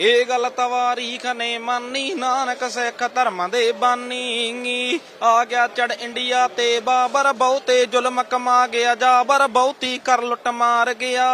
ਇਹ ਗੱਲ ਤਵਾਰੀਖ ਨੇ ਮੰਨੀ, ਨਾਨਕ ਸਿੱਖ ਧਰਮ ਦੇ ਬਾਨੀ ਆ ਗਿਆ ਚੜ ਇੰਡੀਆ ਤੇ ਬਾਬਰ, ਬਹੁਤੇ ਜ਼ੁਲਮ ਕਮਾ ਗਿਆ, ਜਾਬਰ ਬਹੁਤੀ ਕਰ ਲੁੱਟ ਮਾਰ ਗਿਆ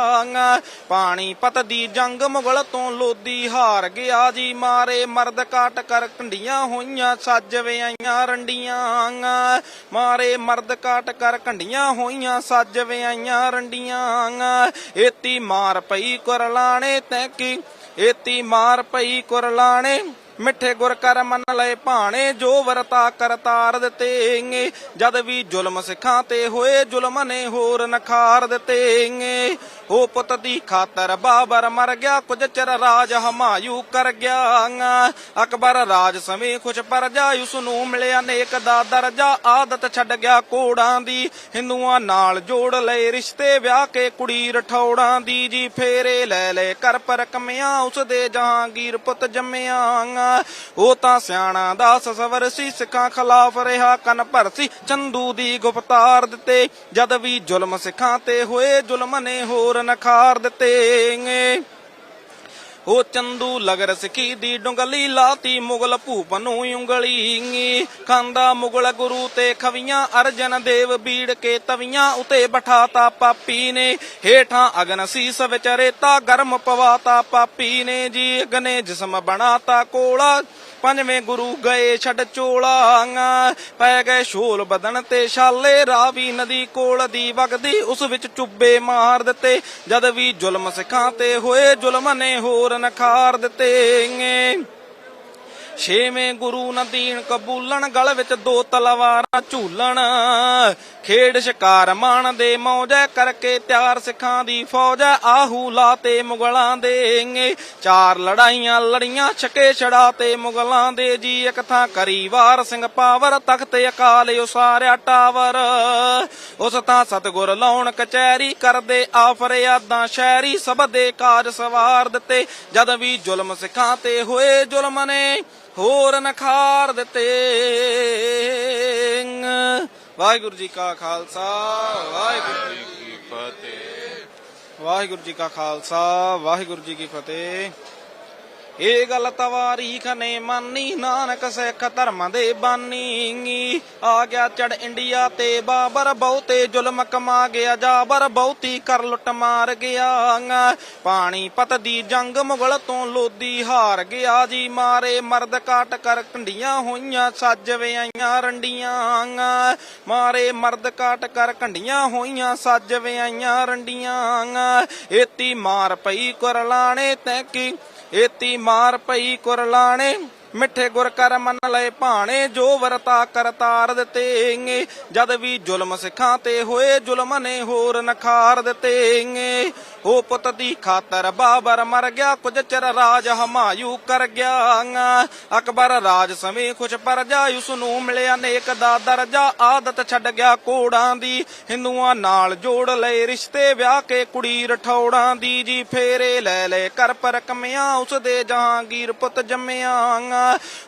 ਪਾਣੀ ਪਤ ਦੀ ਜੰਗ ਮੁਗਲ ਤੋਂ ਲੋਦੀ ਹਾਰ ਗਿਆ ਜੀ, ਮਾਰੇ ਮਰਦ ਕਾਟ ਕਰ ਕੰਡੀਆਂ ਹੋਈਆਂ, ਸੱਜ ਵਿਆਈਆਂ ਰੰਡੀਆਂ ਮਾਰੇ ਮਰਦ ਕਾਟ ਕਰ ਕੰਡੀਆਂ ਹੋਈਆਂ, ਸੱਜ ਵਿਆਈਆਂ ਰੰਡੀਆਂ ਏਤੀ ਮਾਰ ਪਈ ਕੁਰਲਾਣੇ ਤੈ ਕੀ ਏਤੀ ਮਾਰ ਪਈ ਕੁਰਲਾਣੇ। ਮਿੱਠੇ ਗੁਰ ਕਰ ਮੰਨ ਲਏ ਭਾਣੇ, ਜੋ ਵਰਤਾ ਕਰਤਾਰ ਦਿੱਤੇ ਜਦ ਵੀ ਜ਼ੁਲਮ ਸਿੱਖਾਂ ਤੇ ਹੋਏ, ਜ਼ੁਲਮ ਨੇ ਹੋਰ ਨਖਾਰ ਦਿੱਤੇ ਉਹ ਪੁੱਤ ਦੀ ਖਾਤਰ ਬਾਬਰ ਮਰ ਗਿਆ, ਕੁਝ ਚਿਰ ਰਾਜ ਹਮਾਯੂ ਕਰ ਗਿਆ ਅਕਬਰ ਰਾਜ ਸਮੇਂ ਖੁਸ਼ ਪਰਜਾ ਉਸ ਨੂੰ ਮਿਲਿਆ ਨੇਕ ਦਾ ਦਰਜਾ। ਆਦਤ ਛੱਡ ਗਿਆ ਕੋੜਾਂ ਦੀ, ਹਿੰਦੂਆਂ ਨਾਲ ਜੋੜ ਲਏ ਰਿਸ਼ਤੇ, ਵਿਆਹ ਕੇ ਕੁੜੀ ਰਠੌੜਾਂ ਦੀ। ਜੀ ਫੇਰੇ ਲੈ ਲੈ ਕਰ ਪਰ ਕਮਿਆ ਉਸ ਦੇ ਜਹਾਂਗੀਰ ਪੁੱਤ ਜੰਮਿਆ ਉਹ ਤਾਂ ਸਿਆਣਾ ਦਾਸ ਸਵਰ ਸੀ, ਸਿੱਖਾਂ ਖਿਲਾਫ ਰਿਹਾ ਕੰਨ ਭਰ ਸੀ ਚੰਦੂ ਦੀ ਗੁਪਤਾਰ ਦਿੱਤੇ, ਜਦ ਵੀ ਜ਼ੁਲਮ ਸਿੱਖਾਂ ਤੇ ਹੋਏ, ਜ਼ੁਲਮ ਨੇ ਹੋਰ ਨਖਾਰ ਦਿੱਤੇ। ਉਹ ਚੰਦੂ ਲਗਰ ਸਿੱਖੀ ਦੀ ਡੁੰਗਲੀ ਲਾਤੀ ਮੁਗਲ ਭੂਪ ਨੂੰ ਉਂਗਲੀ ਖਾਂਦਾ ਮੁਗਲ ਗੁਰੂ ਤੇ ਖਵੀਆਂ, ਅਰਜਨ ਦੇਵ ਬੀੜ ਕੇ ਤਵੀਆਂ ਉਤੇ ਬਿਠਾਤਾ ਪਾਪੀ ਨੇ। ਹੇਠਾਂ ਅਗਨ ਸੀਸ ਵਿੱਚ ਰੇਤਾ, ਗਰਮ ਪਵਾਤਾ ਪਾਪੀ ਨੇ ਜੀ। ਅਗਨੇ ਜਿਸਮ ਬਣਾਤਾ ਕੋਲਾ, ਪੰਜਵੇਂ ਗੁਰੂ ਗਏ ਛੱਡ ਚੋਲਾ ਪੈ ਗਏ ਸ਼ੋਲ ਬਦਨ ਤੇ ਛਾਲੇ, ਰਾਵੀ ਨਦੀ ਕੋਲ ਦੀ ਵਗਦੀ, ਉਸ ਵਿੱਚ ਚੁੱਬੇ ਮਾਰ ਦਿੱਤੇ। ਜਦ ਵੀ ਜ਼ੁਲਮ ਸਿੱਖਾਂ ਤੇ ਹੋਏ ਜ਼ੁਲਮ ਨੇ ਹੋਰ ਨਖਾਰ ਦਿੱਤੇ ਛੇਵੇਂ ਗੁਰੂ ਨਦੀਨ ਕਬੂਲਣ, ਗਲ ਵਿੱਚ ਦੋ ਤਲਵਾਰਾਂ ਝੂਲਣ। ਖੇਡ ਸ਼ਿਕਾਰ ਮਾਣ ਦੇ ਮੌਜੈ, ਕਰਕੇ ਤਿਆਰ ਸਿੱਖਾਂ ਦੀ ਫੌਜ ਆਹੂ ਲਾਤੇ ਮੁਗਲਾਂ ਦੇ ਚਾਰ ਲੜਾਈਆਂ ਲੜੀਆਂ, ਛਕੇ ਛੜਾ ਤੇ ਮੁਗਲਾਂ ਦੇ। ਜੀ ਇੱਕ ਥਾਂ ਕਰੀ ਵਾਰ ਸਿੰਘ ਪਾਵਰ, ਤਖਤ ਅਕਾਲ ਉਸਾਰਿਆ ਟਾਵਰ। ਉਸ ਤਾਂ ਸਤਗੁਰ ਲਾਉਣ ਕਚਹਿਰੀ, ਕਰਦੇ ਆਫਰਿਆਦਾਂ ਸ਼ਹਿਰੀ। ਸਭ ਦੇ ਕਾਜ ਸਵਾਰ ਦਿੱਤੇ, ਜਦ ਵੀ ਜ਼ੁਲਮ ਸਿੱਖਾਂ ਤੇ ਹੋਏ ਜ਼ੁਲਮ ਨੇ। ਹੋਰ ਨਖਾਰ ਦਿੱਤੇ। ਵਾਹਿਗੁਰੂ ਜੀ ਕਾ ਖਾਲਸਾ, ਵਾਹਿਗੁਰੂ ਜੀ ਕੀ ਫਤਿਹ। ਵਾਹਿਗੁਰੂ ਜੀ ਕਾ ਖਾਲਸਾ, ਵਾਹਿਗੁਰੂ ਜੀ ਕੀ ਫਤਿਹ। ਇਹ ਗੱਲ ਤਵਾਰੀਖ ਨੇ ਮੰਨੀ, ਨਾਨਕ ਸਿੱਖ ਧਰਮ ਦੇ ਬਾਨੀ। ਆ ਗਿਆ ਚੜ ਇੰਡੀਆ ਤੇ ਬਾਬਰ, ਬਹੁਤੇ ਜ਼ੁਲਮ ਕਮਾ ਗਿਆ, ਜਾਬਰ ਬਹੁਤੀ ਕਰ ਲੁੱਟ ਮਾਰ ਗਿਆ। ਪਾਣੀ ਪਤ ਦੀ ਜੰਗ ਮੁਗਲ ਤੋਂ ਲੋਦੀ ਹਾਰ ਗਿਆ ਜੀ, ਮਾਰੇ ਮਰਦ ਕਾਟ ਕਰ ਕੰਡੀਆਂ ਹੋਈਆਂ, ਸੱਜ ਵਿਆਈਆਂ ਰੰਡੀਆਂ। ਮਾਰੇ ਮਰਦ ਕਾਟ ਕਰ ਕੰਡੀਆਂ ਹੋਈਆਂ, ਸੱਜ ਵਿਆਈਆਂ ਰੰਡੀਆਂ। ਏਤੀ ਮਾਰ ਪਈ ਕੁਰਲਾਣੇ ਤੈ ਕੀ ਏਤੀ ਮਾਰ ਪਈ ਕੁਰਲਾਣੇ ਮਿੱਠੇ ਗੁਰ ਕਰ ਮੰਨ ਲਏ ਭਾਣੇ, ਜੋ ਵਰਤਾ ਕਰਤਾਰ ਦਿੱਤੇ ਜਦ ਵੀ ਜ਼ੁਲਮ ਸਿੱਖਾਂ ਤੇ ਹੋਏ, ਜ਼ੁਲਮ ਨੇ ਹੋਰ ਨਖਾਰ ਦਿੱਤੇ ਉਹ ਪੁੱਤ ਦੀ ਖਾਤਰ ਬਾਬਰ ਮਰ ਗਿਆ, ਕੁਝ ਚਿਰ ਰਾਜ ਹਮਾਯੂ ਕਰ ਗਿਆ ਅਕਬਰ ਰਾਜ ਸਮੇਂ ਖੁਸ਼ ਪਰਜਾ ਉਸ ਨੂੰ ਮਿਲਿਆ ਨੇਕ ਦਾ ਦਰਜਾ। ਆਦਤ ਛੱਡ ਗਿਆ ਕੋੜਾਂ ਦੀ, ਹਿੰਦੂਆਂ ਨਾਲ ਜੋੜ ਲਏ ਰਿਸ਼ਤੇ, ਵਿਆਹ ਕੇ ਕੁੜੀ ਰਠੌੜਾਂ ਦੀ ਜੀ ਫੇਰੇ ਲੈ ਲੈ ਕਰ ਪਰ ਕਮਿਆ ਉਸ ਦੇ ਜਹਾਂਗੀਰ ਪੁੱਤ ਜੰਮਿਆ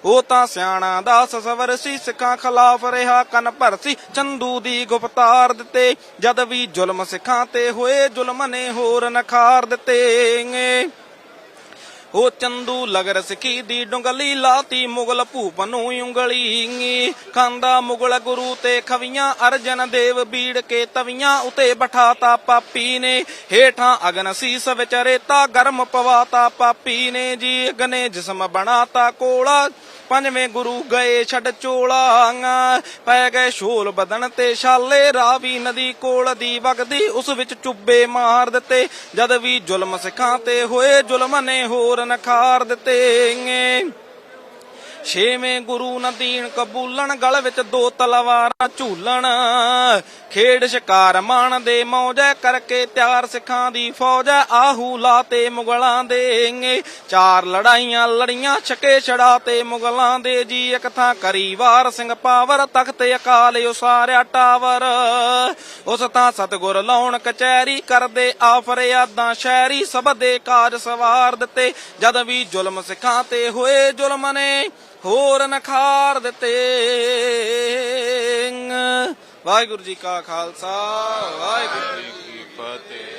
ਉਹ ਤਾਂ ਸਿਆਣਾ ਦਾ ਸਵਰ ਸੀ, ਸਿੱਖਾਂ ਖਿਲਾਫ ਰਿਹਾ ਕੰਨ ਭਰਸੀ ਚੰਦੂ ਦੀ ਗੁਫਤਾਰ ਦਿੱਤੇ, ਜਦ ਵੀ ਜ਼ੁਲਮ ਸਿੱਖਾਂ ਤੇ ਹੋਏ, ਜ਼ੁਲਮ ਨੇ ਹੋ ਹੋਰ ਨਖਾਰ ਦਿੱਤੇ ਉਹ ਚੰਦੂ ਲਗਰ ਸਿੱਖੀ ਦੀ ਡੁੰਗਲੀ ਲਾਤੀ, ਮੁਗਲ ਭੂਪ ਨੂੰ ਉਂਗਲੀ ਖਾਂਦਾ ਮੁਗਲ ਗੁਰੂ ਤੇ ਖਵੀਆਂ, ਅਰਜਨ ਦੇਵ ਬੀੜ ਕੇ ਤਵੀਆਂ ਉਤੇ ਬਿਠਾਤਾ ਪਾਪੀ ਨੇ। ਹੇਠਾਂ ਅਗਨ ਸੀਸ ਵਿੱਚ ਤਾ ਗਰਮ ਪਵਾਤਾ ਪਾਪੀ ਨੇ। ਜੀ ਅਗਨੇ ਜਿਸਮ ਬਣਾਤਾ ਕੋਲਾ ਪੰਜਵੇਂ ਗੁਰੂ ਗਏ ਛੱਡ ਚੋਲਾ ਪੈ ਗਏ ਸ਼ੋਲ ਬਦਨ ਤੇ ਛਾਲੇ, ਰਾਵੀ ਨਦੀ ਕੋਲ ਦੀ ਵਗਦੀ, ਉਸ ਵਿੱਚ ਚੁੱਬੇ ਮਾਰ ਦਿੱਤੇ। ਜਦ ਵੀ ਜ਼ੁਲਮ ਸਿੱਖਾਂ ਤੇ ਹੋਏ, ਜ਼ੁਲਮ ਨੇ ਹੋਰ ਨਖਾਰ ਦਿੱਤੇ। ਛੇਵੇਂ ਗੁਰੂ ਨਦੀਨ ਕਬੂਲਣ, ਗਲ ਵਿੱਚ ਦੋ ਤਲਵਾਰਾਂ ਝੂਲਣ। ਖੇਡ ਸ਼ਿਕਾਰ ਮਾਣ ਦੇ ਮੌਜੈ ਕਰਕੇ ਤਿਆਰ ਸਿੱਖਾਂ ਦੀ ਫੌਜ ਐ, ਆਹੂ ਲਾਤੇ ਮੁਗਲਾਂ ਦੇ ਚਾਰ ਲੜਾਈਆਂ ਲੜੀਆਂ, ਛਕੇ ਛੜਾ ਤੇ ਮੁਗਲਾਂ ਦੇ ਜੀ, ਇੱਕ ਥਾਂ ਕਰੀ ਵਾਰ, ਸਿੰਘ ਪਾਵਰ, ਤਖਤ ਅਕਾਲ ਉਸਾਰਿਆ ਟਾਵਰ। ਉਸ ਤਾਂ ਸਤਗੁਰ ਲਾਉਣ ਕਚਹਿਰੀ ਕਰਦੇ ਆਫਰਿਆਦਾਂ ਸ਼ਹਿਰੀ ਸਭ ਦੇ ਕਾਜ ਸਵਾਰ ਦਿੱਤੇ। ਜਦ ਵੀ ਜ਼ੁਲਮ ਸਿੱਖਾਂ ਤੇ ਹੋਏ ਜ਼ੁਲਮ ਨੇ ਹੋਰ ਨਖਾਰ ਦਿੱਤੇ। ਵਾਹਿਗੁਰੂ ਜੀ ਕਾ ਖਾਲਸਾ, ਵਾਹਿਗੁਰੂ ਜੀ ਕੀ ਫਤਿਹ।